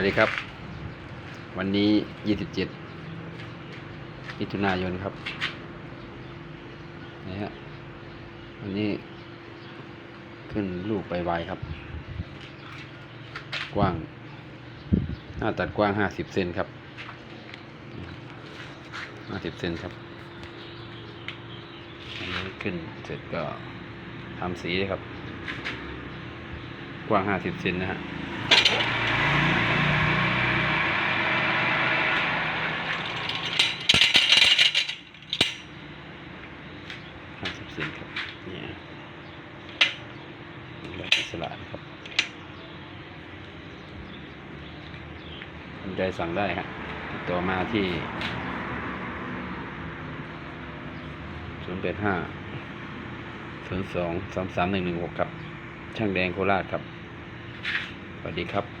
วัสดีครับ วันนี้ยี่สิบเจ็ดมิถุนายนครับนี่ฮะวันนี้ขึ้นลูกไปไวครับ กว้าง หน้าตัดกว้างห้าสิบเซนครับห้าสิบเซนครับ อันนี้ขึ้นเสร็จก็ทำสีเลยครับ กว้างห้าสิบเซนนะฮะ ห้าสิบเซนครับเนี่ยแบบอิสระนะครับสนใจสั่งได้ฮะติดต่อมาที่ศูนย์แปดห้าศูนย์สองสามสามหนึ่งหนึ่งหกครับ ช่างแดงโคราชครับ สวัสดีครับ